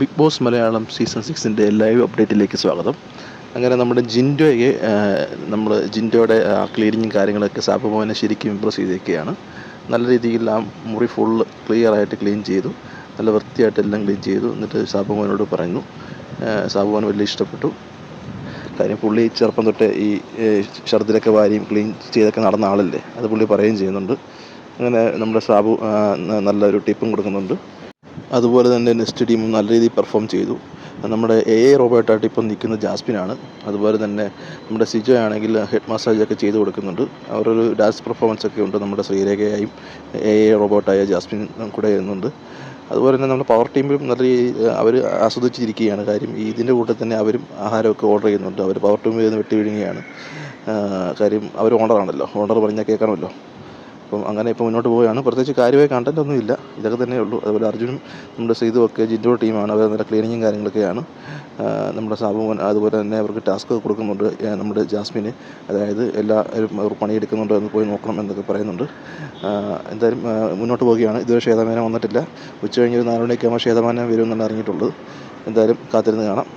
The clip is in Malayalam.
ബിഗ് ബോസ് മലയാളം സീസൺ സിക്സിന്റെ ലൈവ് അപ്ഡേറ്റിലേക്ക് സ്വാഗതം. അങ്ങനെ നമ്മുടെ ജിൻഡോയെ നമ്മൾ ജിൻഡോയുടെ ക്ലീനിങ്ങും കാര്യങ്ങളൊക്കെ സാബുമോനെ ശരിക്കും ഇമ്പ്രസ് ചെയ്തേക്കുകയാണ്. നല്ല രീതിയിൽ ആ മുറി ക്ലിയർ ആയിട്ട് ക്ലീൻ ചെയ്തു. നല്ല വൃത്തിയായിട്ട് എല്ലാം ക്ലീൻ ചെയ്തു. എന്നിട്ട് സാബുമോനോട് പറഞ്ഞു. സാബുമോൻ വലിയ ഇഷ്ടപ്പെട്ടു. കാര്യം പുള്ളി ചെറുപ്പം തൊട്ട് ഈ ഷർദിലൊക്കെ വാരിയും ക്ലീൻ ചെയ്തൊക്കെ നടന്ന ആളല്ലേ? അത് പുള്ളി പറയുകയും ചെയ്യുന്നുണ്ട്. അങ്ങനെ നമ്മുടെ സാബു നല്ലൊരു ടിപ്പും കൊടുക്കുന്നുണ്ട്. അതുപോലെ തന്നെ നെസ്റ്റ് ടീമും നല്ല രീതിയിൽ പെർഫോം ചെയ്തു. നമ്മുടെ എ എ റോബോട്ടായിട്ട് ഇപ്പം നിൽക്കുന്ന ജാസ്മിനാണ്. അതുപോലെ തന്നെ നമ്മുടെ സിജോ ആണെങ്കിൽ ഹെഡ് മസാജ് ഒക്കെ ചെയ്ത് കൊടുക്കുന്നുണ്ട്. അവരൊരു ഡാൻസ് പെർഫോമൻസ് ഒക്കെ ഉണ്ട് നമ്മുടെ ശ്രീരേഖയായും എ എ റോബോട്ടായ ജാസ്മിൻ കൂടെ വരുന്നുണ്ട് അതുപോലെ തന്നെ നമ്മുടെ പവർ ടീമിലും നല്ല അവർ ആസ്വദിച്ചിരിക്കുകയാണ് കാര്യം. ഇതിന്റെ കൂട്ടത്തിൽ തന്നെ അവരും ആഹാരമൊക്കെ ഓർഡർ ചെയ്യുന്നുണ്ട്. അവർ പവർ ടീമിൽ നിന്ന് വെട്ടി വിഴുങ്ങുകയാണ് കാര്യം അവർ ഓണറാണല്ലോ ഓണർ പറഞ്ഞാൽ കേൾക്കണമല്ലോ അപ്പം അങ്ങനെ ഇപ്പോൾ മുന്നോട്ട് പോവുകയാണ്. പ്രത്യേകിച്ച് കാര്യമായ കണ്ടന്റ് ഒന്നും ഇല്ല. ഇതൊക്കെ തന്നെ ഉള്ളൂ. അതുപോലെ അർജുനും നമ്മുടെ സെയ്തു ഒക്കെ ജിൻഡോ ടീമാണ് അവർ നല്ല ക്ലീനിങ്ങും കാര്യങ്ങളൊക്കെയാണ്. നമ്മുടെ സാബുമോൻ അതുപോലെ തന്നെ അവർക്ക് ടാസ്ക് കൊടുക്കുന്നുണ്ട്. നമ്മുടെ ജാസ്മിന്. അതായത് എല്ലാവരും അവർ പണിയെടുക്കുന്നുണ്ടോ എന്ന് പോയി നോക്കണം എന്നൊക്കെ പറയുന്നുണ്ട്. എന്തായാലും മുന്നോട്ട് പോവുകയാണ്. ഇതുവരെ ക്ഷേതമാനം വന്നിട്ടില്ല. ഉച്ച കഴിഞ്ഞ് ഒരു നാല് ആകുമ്പോൾ ക്ഷേതമാനം വരുമെന്നാണ് അറിഞ്ഞിട്ടുള്ളത്. എന്തായാലും കാത്തിരുന്ന് കാണാം.